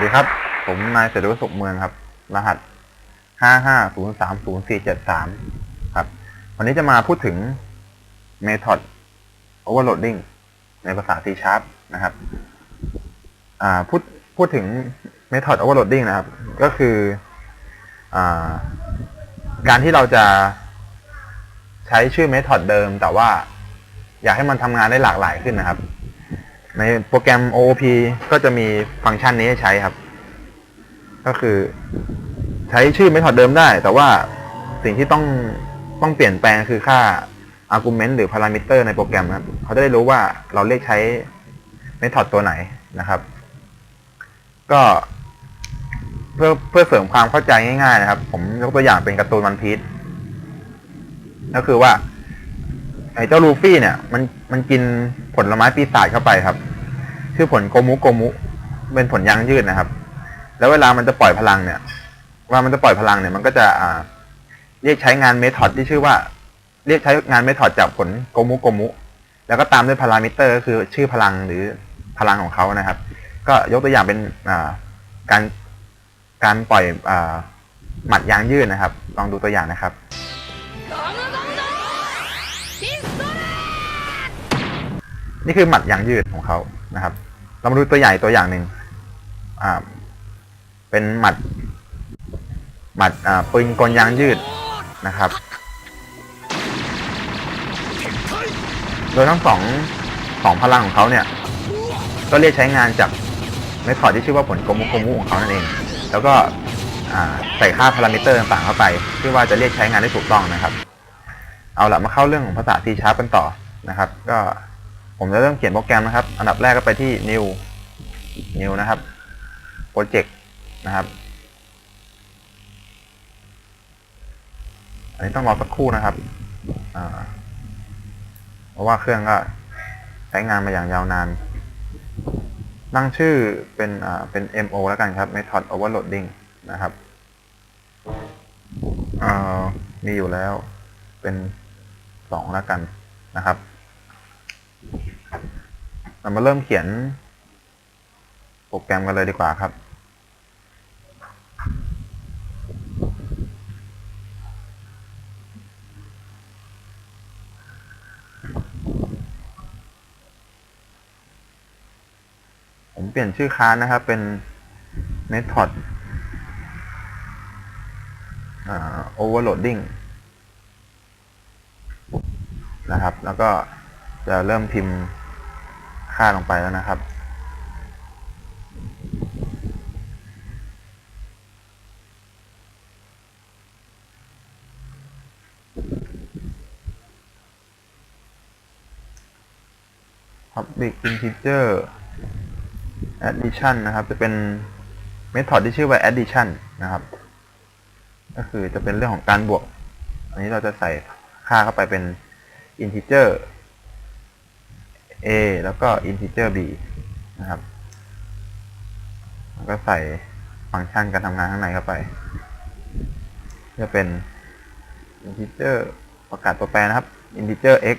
วัสดีครับ ผมนายเสรีสุขเมืองครับ รหัสห้าห้าศูนย์สามศูนย์สี่เจ็ดสามครับ วันนี้จะมาพูดถึง method overloading ในภาษา C sharp นะครับ อ่า พูด พูดถึง method overloading นะครับ ก็คือ อ่า การที่เราจะใช้ชื่อ method เดิม แต่ว่าอยากให้มันทำงานได้หลากหลายขึ้นนะครับ ในโปรแกรม OOP ก็จะมีฟังก์ชันนี้ให้ใช้ครับ ก็คือ ใช้ชื่อ method เดิมได้ แต่ว่าสิ่งที่ต้องต้องเปลี่ยนแปลงคือค่า argument หรือ parameter ในโปรแกรมครับ เขาจะได้รู้ว่าเราเรียกใช้ method ตัวไหนนะครับ ก็เพื่อเพื่อเสริมความเข้าใจง่ายๆนะครับ ผมยกตัวอย่างเป็นการ์ตูนวันพีชก็คือว่าไอ้เจ้าลูฟี่เนี่ย มันมันกิน ผลไม้ปีศาจเข้าไปครับ ชื่อผลโกมุโกมุ เป็นผลยางยืดนะครับ แล้วเวลามันจะปล่อยพลังเนี่ยวลามันจะปล่อยพลังเนี่ย มันก็จะอ่า เรียกใช้งานเมธอดที่ชื่อว่า เรียกใช้งานเมธอดจากผลโกมุโกมุ แล้วก็ตามด้วยพารามิเตอร์ก็คือชื่อพลังหรือพลังของเขานะครับ ก็ยกตัวอย่างเป็นอ่าการการปล่อยอ่าหมัดยางยืดนะครับ ลองดูตัวอย่างนะครับ นี่คือหมัดยางยืดของเขานะครับ เรามาดูตัวใหญ่ตัวอย่างหนึ่งอ่า เป็นหมัด หมัดอ่าปืนกลยางยืดนะครับ โดยทั้งสองสองพลังของเขาเนี่ย ก็เรียกใช้งานจากเมธอดที่ชื่อว่าผลโกมุโกมุของเขานั่นเอง แล้วก็ใส่ค่าพารามิเตอร์ต่างๆเข้าไปเพื่อว่าจะเรียกใช้งานได้ถูกต้องนะครับ เอาละมาเข้าเรื่องของภาษา C Sharp กันต่อนะครับ ก็ ผมจะเริ่มเขียนโปรแกรมนะครับ อันดับแรกก็ไปที่ new new นะครับ project นะครับ อันนี้ต้องรอสักครู่นะครับเพราะว่าเครื่องก็ใช้งานมาอย่างยาวนาน ตั้งชื่อเป็นเป็น mo แล้วกันครับ method overloading นะครับอ่ามีอยู่แล้วเป็นสองแล้วกันนะครับ เรามาเริ่มเขียนโปรแกรมกันเลยดีกว่าครับ ผมเปลี่ยนชื่อค้านนะครับ เป็น method overloading นะครับ แล้วก็จะเริ่มพิมพ์ ค่าลงไปแล้วนะครับ public integer addition นะครับ จะเป็น method ที่ชื่อว่า addition นะครับ ก็คือจะเป็นเรื่องของการบวก อันนี้เราจะใส่ค่าเข้าไปเป็น integer a แล้วก็ integer b นะครับแล้วก็ใส่ฟังก์ชันการทำงานข้างในเข้าไป จะเป็น integer ประกาศตัวแปรนะครับ integer x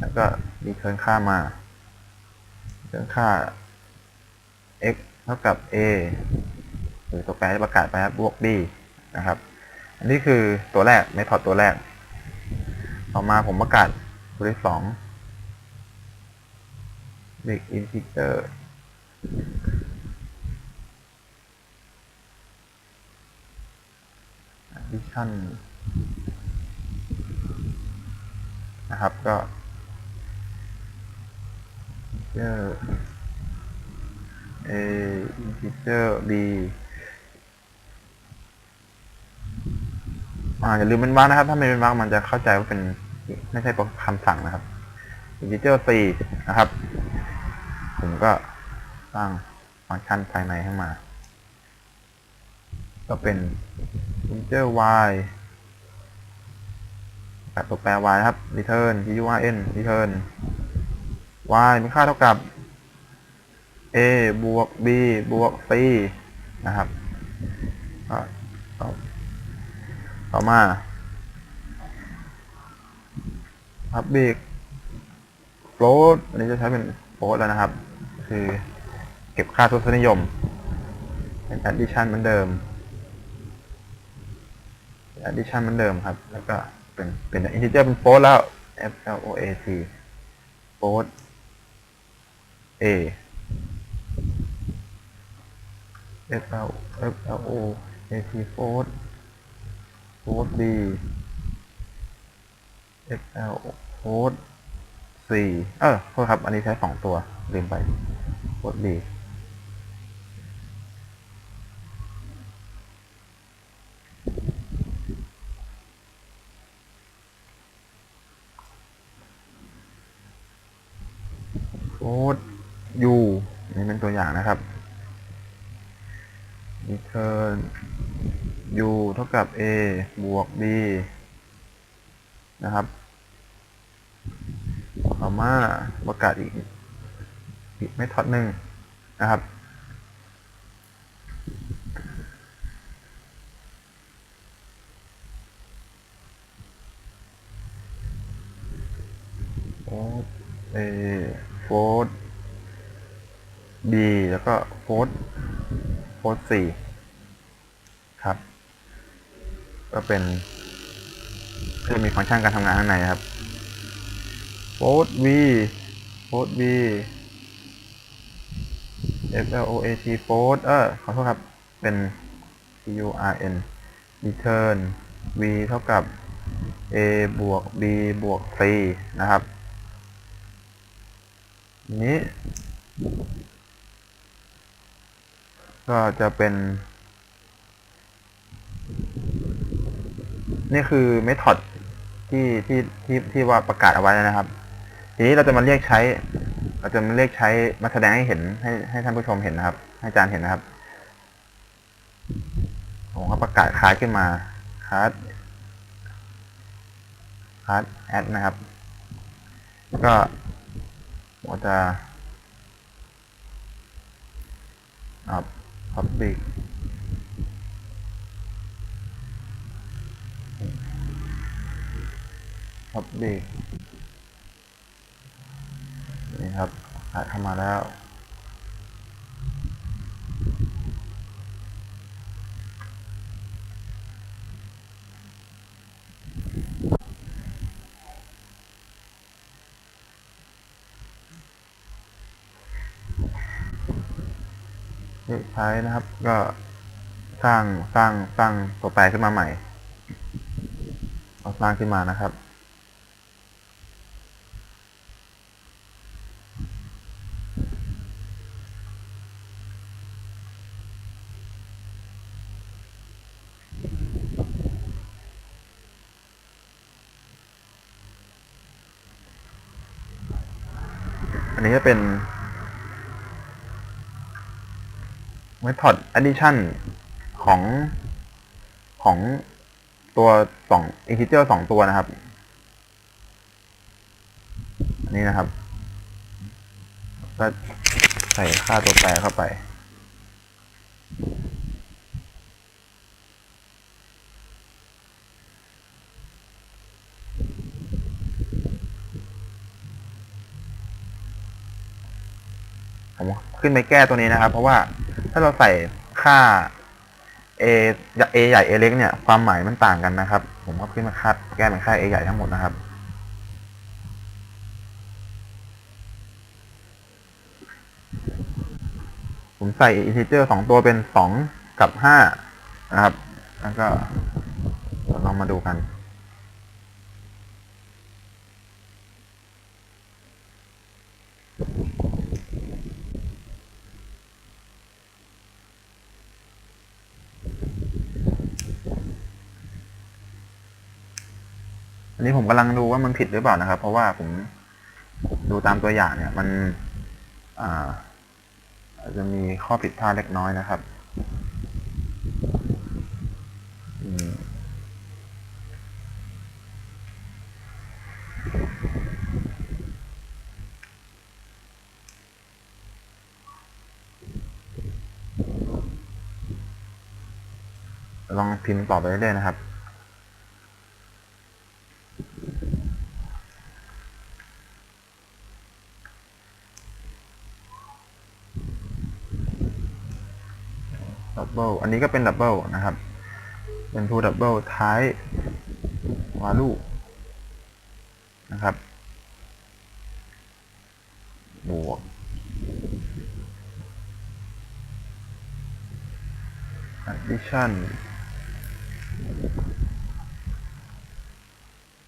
แล้วก็ return ค่ามา return ค่า x เท่ากับ a หรือตัวแปรที่ประกาศไปครับบวก b นะครับ อันนี้คือตัวแรก method ตัวแรก ต่อมาผมประกาศตัวที่สอง big integer addition นะครับก็ integer a integer b อ่าอย่าลืมเป็นวรรคนะครับ ถ้าไม่เป็นวรรคมันจะเข้าใจว่าเป็นไม่ใช่คำสั่งนะครับ integer c นะครับ ผมก็สร้างฟังก์ชันภายในให้นมา ก็เป็น integer y กับตัวแปร y นะครับ return turn return y มีค่าเท่ากับ a บวก b บวก c นะครับก็ต่อต่อมา public float อันนี้จะใช้เป็น float แล้วนะครับ คือ เก็บค่าทศนิยม เป็น addition เหมือนเดิม addition เหมือนเดิมครับ แล้วก็เป็นเป็น integer เป็น float แล้ว f l o a t float a f l f l o a t float float b f l float c เออโทษครับ อันนี้ใช้สองตัว ลืมไป float b โค้ด u นี่เป็นตัวอย่างนะครับ return u เท่ากับ a บวก b นะครับต่อมาประกาศอีก อีกเมธอดหนึ่งนะครับโฟร์เอโฟร์บีแล้วก็โฟร์โฟร์สี่ครับ ก็เป็นก็จะมีฟังก์ชันการทำงานข้างในครับโฟร์วีโฟร์บี F L O A T โฟร์เออขอโทษครับ เป็น P U R N return v เท่ากับ a บวก b บวก c นะครับ นี้ ก็จะเป็น นี่คือเมธอดที่ที่ที่ที่ว่าประกาศเอาไว้นะครับ ทีนี้เราจะมาเรียกใช้ เราจะมาเรียกใช้มาแสดงให้เห็นให้ให้ท่านผู้ชมเห็นนะครับ ให้อาจารย์เห็นนะครับ ผมก็ประกาศคลาสขึ้นมาคลาสคลาสแอดนะครับ ก็ผมจะอ่า public public นี่ครับคลาสเข้ามาแล้ว เลือกใช้นะครับ ก็สร้างสร้างสร้างตัวแปรขึ้นมาใหม่เราสร้างขึ้นมานะครับ อันนี้จะเป็น method addition ของของตัวสอง integer สองตัวนะครับอันนี้นะครับ ก็ใส่ค่าตัวแปรเข้าไป ผมขึ้นไปแก้ตัวนี้นะครับ เพราะว่าถ้าเราใส่ค่า a a ใหญ่ a เล็กเนี่ย ความหมายมันต่างกันนะครับ ผมก็ขึ้นมาค่าแก้เป็นค่า a ใหญ่ทั้งหมดนะครับ ผมใส่ integer สองตัวเป็นสองกับห้านะครับ แล้วก็เราลองมาดูกัน นนี้ผมกำลังดูว่ามันผิดหรือเปล่านะครับ เพราะว่าผมดูตามตัวอย่างเนี่ย มันอ่าอาจจะมีข้อผิดพลาดเล็กน้อยนะครับลองพิมพ์ต่อไปเรื่อยๆนะครับ เบิลอันนี้ก็เป็นดับเบิลนะครับ เป็น to double type value นะครับ บวก addition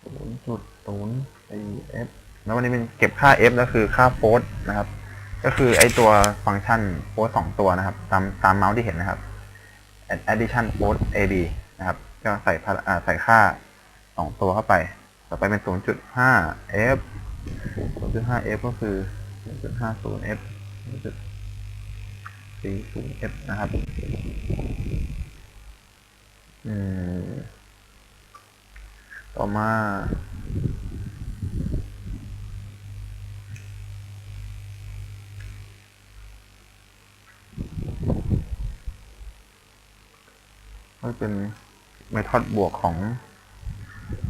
ศูนย์จุดศูนย์สี่ f แล้ววันนี้เป็นเก็บค่า f แล้วคือค่าโฟสนะครับ ก็คือไอตัวฟังก์ชันโฟสสองตัวนะครับ ตามตามเมาส์ที่เห็นนะครับ addition force ab นะครับ ก็ใส่พละใส่ค่าสองตัวเข้าไป ต่อไปเป็น 0.5 f 0.5 f ก็คือ 0.50 f 0.40 f นะครับอืมต่อมา ก็เป็นเมธอดบวกของ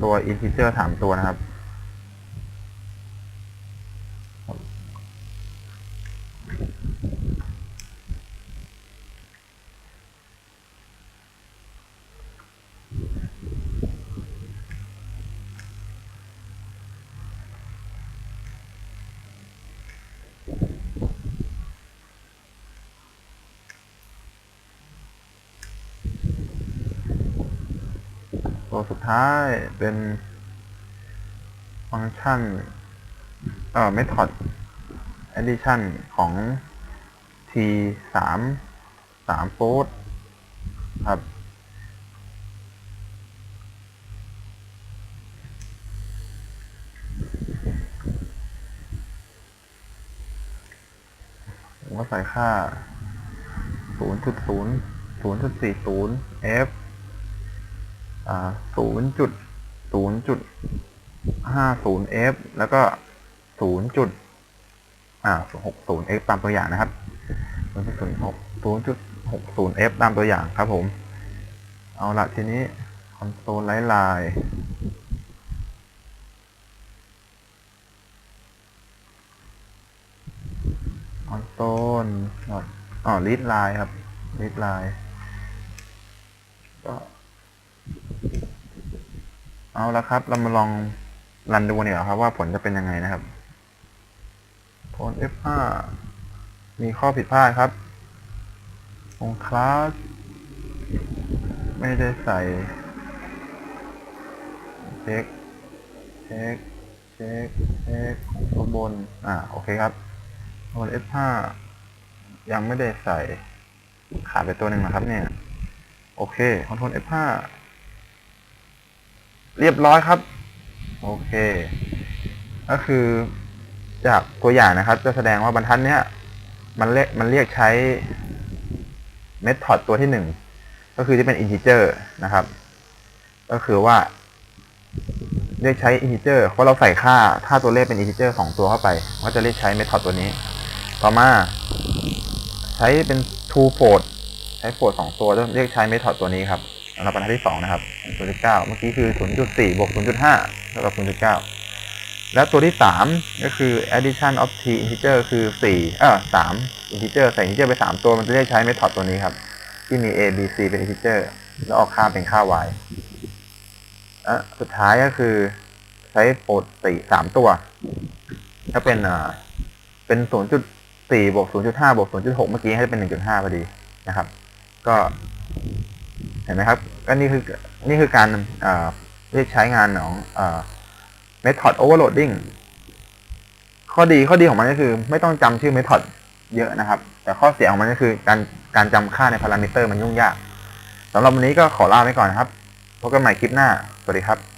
ตัว integer สามตัวนะครับ ตัวสุดท้ายเป็น ฟังก์ชัน เอ่อ method addition ของ t สามสามโฟร์ครับผมก็ใส่ค่า 0.0 0.40 f ศูนย์จุดศูนย์จุดห้าศูนย์ f แล้วก็ศูนย์จุดอ่าหกศูนย์ f ตามตัวอย่างนะครับศูนย์จุดศูนย์หกศูนย์จุดหกศูนย์ f ตามตัวอย่างครับผม เอาละทีนี้คอนโซลไลท์ไลน์คอนโซลอ๋อลีดไลน์ครับลีดไลน์ก็ เอาละครับ เรามาลองรันดูเนี่ยครับ ว่าผลจะเป็นยังไงนะครับ ผล F5 มีข้อผิดพลาดครับองคลาสไม่ได้ใส่เช็คเช็คเช็คเช็คของตัวบน อ่าโอเคครับผล F5 ยังไม่ได้ใส่ขาดไปตัวหนึ่งนะครับเนี่ย โอเคคอนโทรล F5 เรียบร้อยครับ โอเค ก็คือจากตัวอย่างนะครับ จะแสดงว่าบรรทัดเนี้ยมันเรียกมันเรียกใช้เมธอดตัวที่หนึ่งก็คือที่เป็นอินทิเจอร์นะครับ ก็คือว่า เรียกใช้อินทิเจอร์เพราะเราใส่ค่าถ้าตัวเลขเป็นอินทิเจอร์สองตัวเข้าไป ก็จะเรียกใช้เมธอดตัวนี้ ต่อมา ใช้เป็น two fold ใช้โฟดสองตัวเรียกใช้เมธอดตัวนี้ครับสำหรับบรรทัดที่สองนะครับ ตัวที่เก้าเมื่อกี้คือ 0.4 บวก 0.5 เท่ากับ 0.9 แล้วตัวที่สามก็คือ addition of t integer คือ 4 เอ่อ3 integer ใส่ integer ไป 3 ตัวมันจะเรียกใช้ method ตัวนี้ครับ ที่มี a b c เป็น integer แล้วออกค่าเป็นค่า y อะสุดท้ายก็คือใช้โฟดสี่สามตัว ถ้าเป็นอ่าเป็น0.4บวก0.5บวก0.6เมื่อกี้ให้เป็น1.5พอดีนะครับ ก็ ห็นไหมครับก็นี่คือนี่คือการเรียกใช้งานของเมธอ method overloading ข้อดีข้อดีของมันก็คือ ไม่ต้องจำชื่อ method เยอะนะครับ แต่ข้อเสียของมันก็คือการการจำค่าในพารามิเตอร์มันยุ่งยากสำหรับวันนี้ก็ขอลาไปก่อนนะครับพบกันใหม่คลิปหน้า สวัสดีครับ